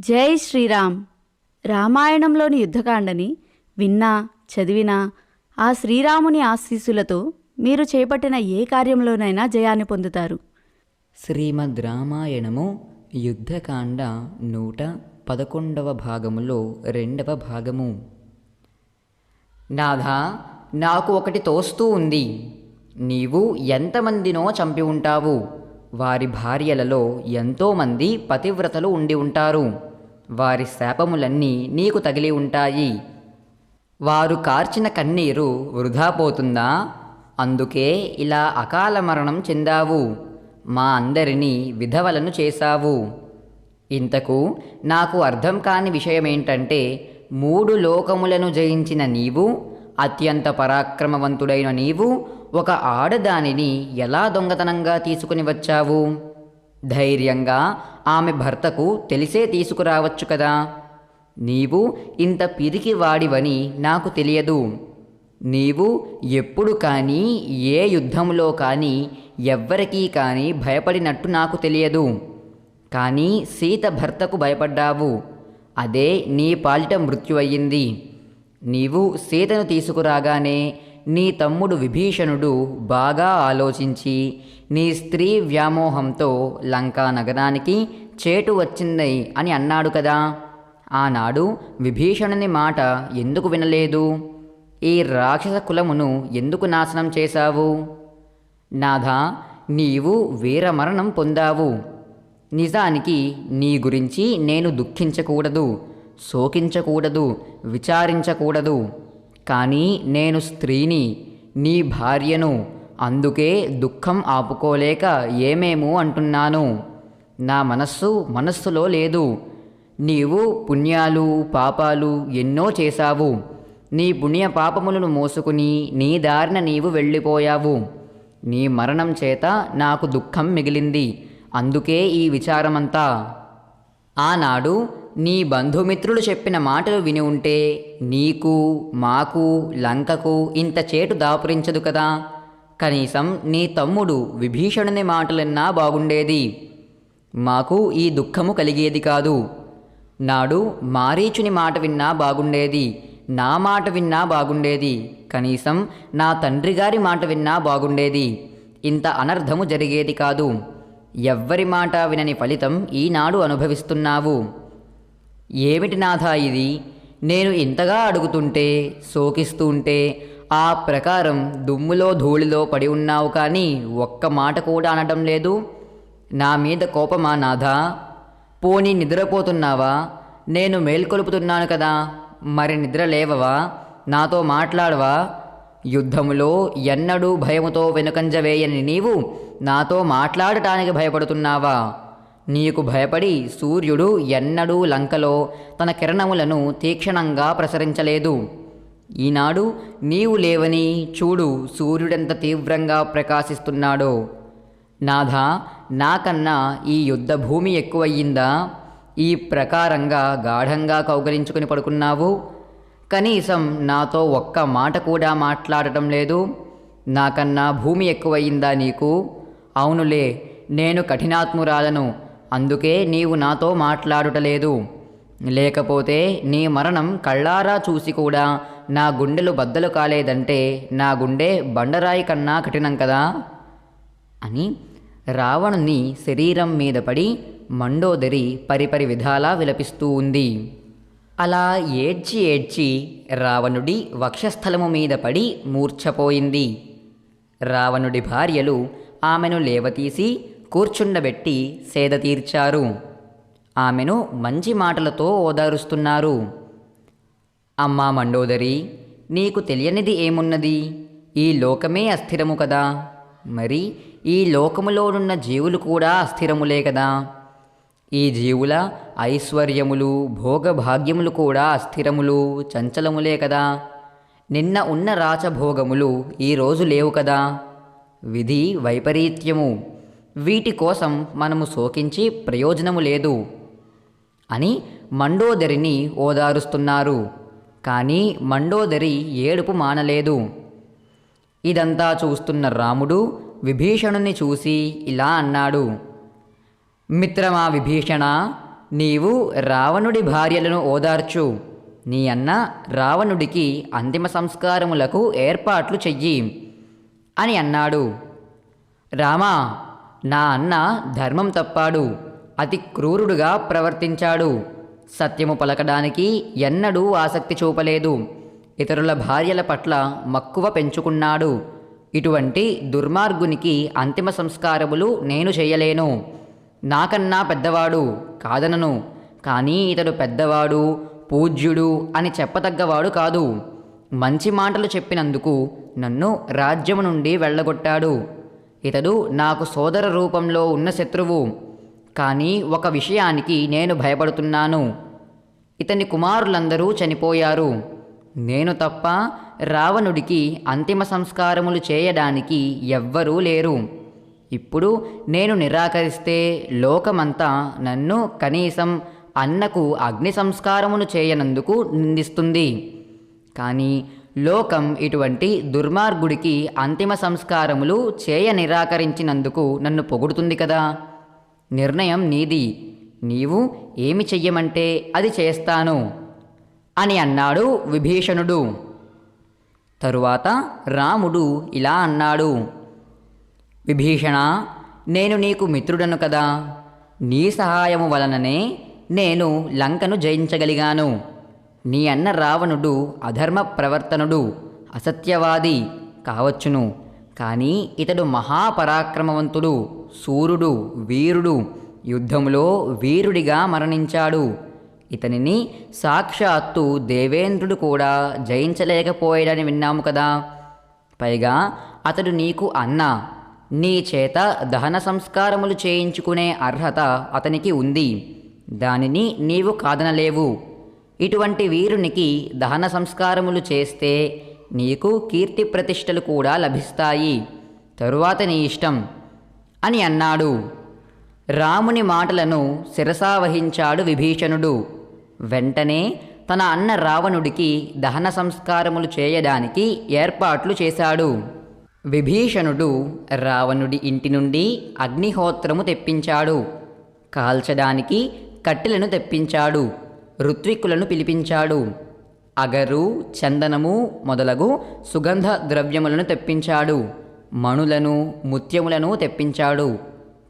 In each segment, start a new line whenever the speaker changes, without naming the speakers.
జై శ్రీరామ్. రామాయణంలోని యుద్ధకాండని విన్నా చదివినా ఆ శ్రీరాముని ఆశీస్సులతో మీరు చేపట్టిన ఏ కార్యంలోనైనా జయాన్ని పొందుతారు.
శ్రీమద్ రామాయణము యుద్ధకాండ నూట పదకొండవ భాగములో రెండవ భాగము. నాథా నాకు ఒకటి తోస్తూ ఉంది. నీవు ఎంతమందినో చంపి ఉంటావు. వారి భార్యలలో ఎంతోమంది పతివ్రతలు ఉండి ఉంటారు. వారి శాపములన్నీ నీకు తగిలి ఉంటాయి. వారు కార్చిన కన్నీరు వృధా పోతుందా? అందుకే ఇలా అకాల మరణం చెందావు. మా అందరినీ విధవలను చేశావు. ఇంతకు నాకు అర్థం కాని విషయమేంటంటే మూడు లోకములను జయించిన నీవు అత్యంత పరాక్రమవంతుడైన నీవు ఒక ఆడదానిని ఎలా దొంగతనంగా తీసుకుని వచ్చావు? ధైర్యంగా ఆమె భర్తకు తెలిసే తీసుకురావచ్చు కదా. నీవు ఇంత పిరికి వాడివని నాకు తెలియదు. నీవు ఎప్పుడు కానీ ఏ యుద్ధంలో కానీ ఎవ్వరికీ కానీ భయపడినట్టు నాకు తెలియదు. కానీ సీత భర్తకు భయపడ్డావు. అదే నీ పాలిట మృత్యు అయ్యింది నీవు సీతను తీసుకురాగానే నీ తమ్ముడు విభీషణుడు బాగా ఆలోచించి నీ స్త్రీ వ్యామోహంతో లంకా నగరానికి చేటు వచ్చింది అని అన్నాడు కదా. ఆనాడు విభీషణుని మాట ఎందుకు వినలేదు? ఈ రాక్షస కులమును ఎందుకు నాశనం చేశావు? నాథా నీవు వీరమరణం పొందావు. నిజానికి నీ గురించి నేను దుఃఖించకూడదు శోకించకూడదు విచారించకూడదు. కానీ నేను స్త్రీని నీ భార్యను అందుకే దుఃఖం ఆపుకోలేక ఏమేమో అంటున్నాను? నా మనస్సు మనస్సులో లేదు. నీవు పుణ్యాలు పాపాలు ఎన్నో చేశావు. నీ పుణ్య పాపములను మోసుకుని నీ దారిన నీవు వెళ్ళిపోయావు. నీ మరణం చేత నాకు దుఃఖం మిగిలింది. అందుకే ఈ విచారమంతా. ఆనాడు నీ బంధుమిత్రులు చెప్పిన మాటలు విని ఉంటే నీకు మాకు లంకకు ఇంత చేటు దాపురించదు కదా. కనీసం నీ తమ్ముడు విభీషణుని మాటలన్నా బాగుండేది. మాకు ఈ దుఃఖము కలిగేది కాదు. నాడు మారీచుని మాట విన్నా బాగుండేది నా మాట విన్నా బాగుండేది. కనీసం నా తండ్రి గారి మాట విన్నా బాగుండేది. ఇంత అనర్థము జరిగేది కాదు. ఎవ్వరి మాట వినని ఫలితం ఈనాడు అనుభవిస్తున్నావు. ఏమిటి నాథా ఇది? నేను ఇంతగా అడుగుతుంటే సోకిస్తుంటే ఆ ప్రకారం దుమ్ములో ధూళిలో పడి ఉన్నావు కానీ ఒక్క మాట కూడా అనడం లేదు? నా మీద కోపమా నాథా? పోనీ నిద్రపోతున్నావా? నేను మేల్కొలుపుతున్నాను కదా మరి నిద్ర లేవవా? నాతో మాట్లాడవా? యుద్ధములో ఎన్నడూ భయముతో వెనుకంజ వేయని నీవు నాతో మాట్లాడటానికి భయపడుతున్నావా? నీకు భయపడి సూర్యుడు ఎన్నడూ లంకలో తన కిరణములను తీక్షణంగా ప్రసరించలేదు. ఈనాడు నీవు లేవని చూడు సూర్యుడెంత తీవ్రంగా ప్రకాశిస్తున్నాడో. నాథా నాకన్నా ఈ యుద్ధ భూమి ఎక్కువయ్యిందా? ఈ ప్రకారంగా గాఢంగా కౌగలించుకుని పడుకున్నావు? కనీసం నాతో ఒక్క మాట కూడా మాట్లాడటం లేదు. నాకన్నా భూమి ఎక్కువయ్యిందా నీకు? అవునులే నేను కఠినాత్మురాలను అందుకే నీవు నాతో మాట్లాడుటలేదు. లేకపోతే నీ మరణం కళ్ళారా చూసి కూడా నా గుండెలు బద్దలు కాలేదంటే నా గుండె బండరాయి కన్నా కఠినం కదా? అని రావణుని శరీరం మీద పడి మండోదరి పరిపరి విధాలా విలపిస్తూ ఉంది. అలా ఏడ్చి ఏడ్చి రావణుడి వక్షస్థలము మీద పడి మూర్ఛపోయింది. రావణుడి భార్యలు ఆమెను లేవతీసి కూర్చుండబెట్టి సేద తీర్చారు. ఆమెను మంచి మాటలతో ఓదారుస్తున్నారు. అమ్మా మండోదరి నీకు తెలియనిది ఏమున్నది? ఈ లోకమే అస్థిరము కదా. మరి ఈ లోకములోనున్న జీవులు కూడా అస్థిరములే కదా. ఈ జీవుల ఐశ్వర్యములు భోగభాగ్యములు కూడా అస్థిరములు చంచలములే కదా. నిన్న ఉన్న రాచభోగములు ఈరోజు లేవు కదా. విధి వైపరీత్యము. వీటి కోసం మనము శోకించి ప్రయోజనము లేదు అని మండోదరిని ఓదారుస్తున్నారు. కానీ మండోదరి ఏడుపు మానలేదు. ఇదంతా చూస్తున్న రాముడు విభీషణుని చూసి ఇలా అన్నాడు మిత్రమా విభీషణ నీవు రావణుడి భార్యలను ఓదార్చు. నీ అన్న రావణుడికి అంతిమ సంస్కారములకు ఏర్పాట్లు చెయ్యి అని అన్నాడు. రామా నా అన్న ధర్మం తప్పాడు అతి క్రూరుడుగా ప్రవర్తించాడు. సత్యము పలకడానికి ఎన్నడూ ఆసక్తి చూపలేదు. ఇతరుల భార్యల పట్ల మక్కువ పెంచుకున్నాడు. ఇటువంటి దుర్మార్గునికి అంతిమ సంస్కారములు నేను చేయలేను. నాకన్నా పెద్దవాడు కాదనను కానీ ఇతడు పెద్దవాడు పూజ్యుడు అని చెప్పదగ్గవాడు కాదు. మంచి మాటలు చెప్పినందుకు నన్ను రాజ్యము నుండి వెళ్ళగొట్టాడు. ఇతడు నాకు సోదర రూపంలో ఉన్న శత్రువు కానీ ఒక విషయానికి నేను భయపడుతున్నాను. ఇతని కుమారులందరూ చనిపోయారు. నేను తప్ప రావణుడికి అంతిమ సంస్కారములు చేయడానికి ఎవ్వరూ లేరు. ఇప్పుడు నేను నిరాకరిస్తే లోకమంతా నన్ను కనీసం అన్నకు అగ్ని సంస్కారమును చేయనందుకు నిందిస్తుంది. కానీ లోకం ఇటువంటి దుర్మార్గుడికి అంతిమ సంస్కారములు చేయ నిరాకరించినందుకు నన్ను పొగుడుతుంది కదా. నిర్ణయం నీది. నీవు ఏమి చెయ్యమంటే అది చేస్తాను అని అన్నాడు విభీషణుడు. తరువాత రాముడు ఇలా అన్నాడు. విభీషణ నేను నీకు మిత్రుడను కదా. నీ సహాయము వలననే నేను లంకను జయించగలిగాను. నీ అన్న రావణుడు అధర్మ ప్రవర్తనుడు అసత్యవాది కావచ్చును. కానీ ఇతడు మహాపరాక్రమవంతుడు సూర్యుడు వీరుడు యుద్ధంలో వీరుడిగా మరణించాడు. ఇతనిని సాక్షాత్తు దేవేంద్రుడు కూడా జయించలేకపోయాడని విన్నాము కదా. పైగా అతడు నీకు అన్న నీ చేత దహన సంస్కారములు చేయించుకునే అర్హత అతనికి ఉంది. దానిని నీవు కాదనలేవు. ఇటువంటి వీరునికి దహన సంస్కారములు చేస్తే నీకు కీర్తి ప్రతిష్టలు కూడా లభిస్తాయి. తరువాత నీ ఇష్టం అని అన్నాడు. రాముని మాటలను శిరసావహించాడు విభీషణుడు. వెంటనే తన అన్న రావణుడికి దహన సంస్కారములు చేయడానికి ఏర్పాట్లు చేశాడు. విభీషణుడు రావణుడి ఇంటి నుండి అగ్నిహోత్రము తెప్పించాడు. కాల్చడానికి కట్టెలను తెప్పించాడు. ఋత్విక్కులను పిలిపించాడు. అగరు చందనము మొదలగు సుగంధ ద్రవ్యములను తెప్పించాడు. మణులను ముత్యములను తెప్పించాడు.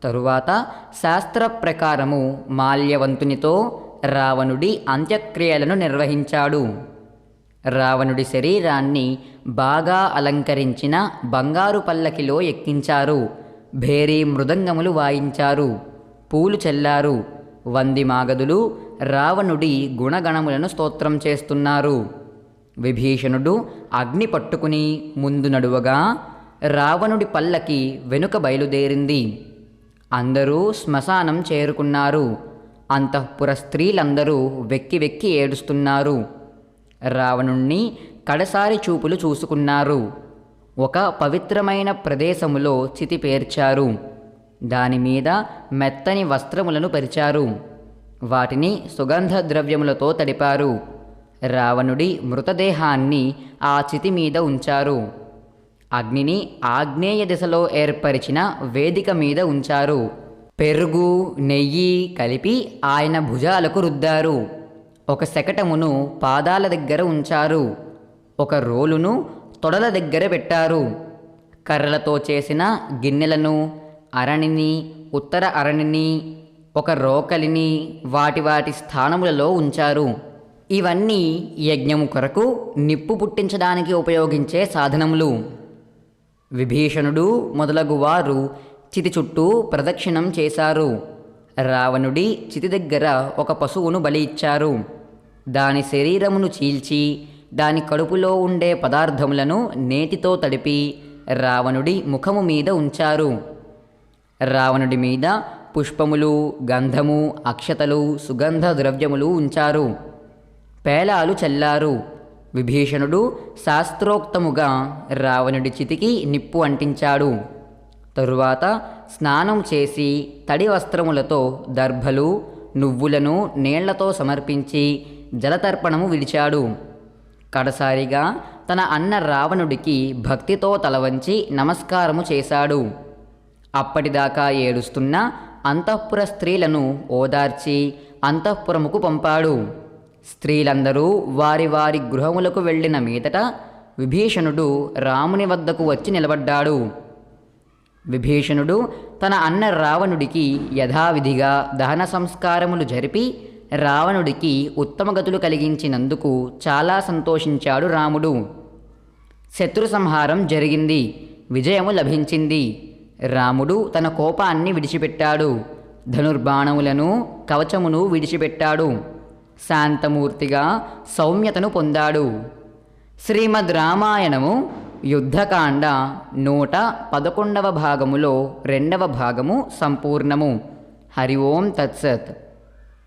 తరువాత శాస్త్ర ప్రకారము మాల్యవంతునితో రావణుడి అంత్యక్రియలను నిర్వహించాడు. రావణుడి శరీరాన్ని బాగా అలంకరించిన బంగారు పల్లకిలో ఎక్కించారు. భేరీ మృదంగములు వాయించారు. పూలు చెల్లారు. వంది మాగదులు రావణుడి గుణగణములను స్తోత్రం చేస్తున్నారు. విభీషణుడు అగ్ని పట్టుకుని ముందు నడువగా రావణుడి పల్లకి వెనుక బయలుదేరింది. అందరూ శ్మశానం చేరుకున్నారు. అంతఃపుర స్త్రీలందరూ వెక్కి వెక్కి ఏడుస్తున్నారు. రావణుణ్ణి కడసారి చూపులు చూసుకున్నారు. ఒక పవిత్రమైన ప్రదేశములో చితి పేర్చారు. దానిమీద మెత్తని వస్త్రములను పరిచారు. వాటిని సుగంధ ద్రవ్యములతో తడిపారు. రావణుడి మృతదేహాన్ని ఆ చితి మీద ఉంచారు. అగ్నిని ఆగ్నేయ దిశలో ఏర్పరిచిన వేదిక మీద ఉంచారు. పెరుగు నెయ్యి కలిపి ఆయన భుజాలకు రుద్దారు. ఒక శకటమును పాదాల దగ్గర ఉంచారు. ఒక రోలును తొడల దగ్గర పెట్టారు. కర్రలతో చేసిన గిన్నెలను అరణిని ఉత్తర అరణిని ఒక రోకలిని వాటి వాటి స్థానములలో ఉంచారు. ఇవన్నీ యజ్ఞము కొరకు నిప్పు పుట్టించడానికి ఉపయోగించే సాధనములు. విభీషణుడు మొదలగు వారు చితి చుట్టూ ప్రదక్షిణం చేశారు. రావణుడి చితి దగ్గర ఒక పశువును బలి ఇచ్చారు. దాని శరీరమును చీల్చి దాని కడుపులో ఉండే పదార్థములను నేతితో తడిపి రావణుడి ముఖము మీద ఉంచారు. రావణుడి మీద పుష్పములు గంధము అక్షతలు సుగంధ ద్రవ్యములు ఉంచారు. పేలాలు చల్లారు. విభీషణుడు శాస్త్రోక్తముగా రావణుడి చితికి నిప్పు అంటించాడు. తరువాత స్నానం చేసి తడి వస్త్రములతో దర్భలు నువ్వులను నీళ్ళతో సమర్పించి జలతర్పణము విడిచాడు. కడసారిగా తన అన్న రావణుడికి భక్తితో తలవంచి నమస్కారము చేశాడు. అప్పటిదాకా ఏడుస్తున్న అంతఃపుర స్త్రీలను ఓదార్చి అంతఃపురముకు పంపాడు. స్త్రీలందరూ వారి వారి గృహములకు వెళ్ళిన మీదట విభీషణుడు రాముని వద్దకు వచ్చి నిలబడ్డాడు. విభీషణుడు తన అన్న రావణుడికి యథావిధిగా దహన సంస్కారములు జరిపి రావణుడికి ఉత్తమగతులు కలిగించినందుకు చాలా సంతోషించాడు రాముడు. శత్రు సంహారం జరిగింది. విజయము లభించింది. రాముడు తన కోపాన్ని విడిచిపెట్టాడు. ధనుర్బాణములను కవచమును విడిచిపెట్టాడు. శాంతమూర్తిగా సౌమ్యతను పొందాడు. శ్రీమద్ రామాయణము యుద్ధకాండ నూట పదకొండవ భాగములో రెండవ భాగము సంపూర్ణము. హరి ఓం తత్సత్.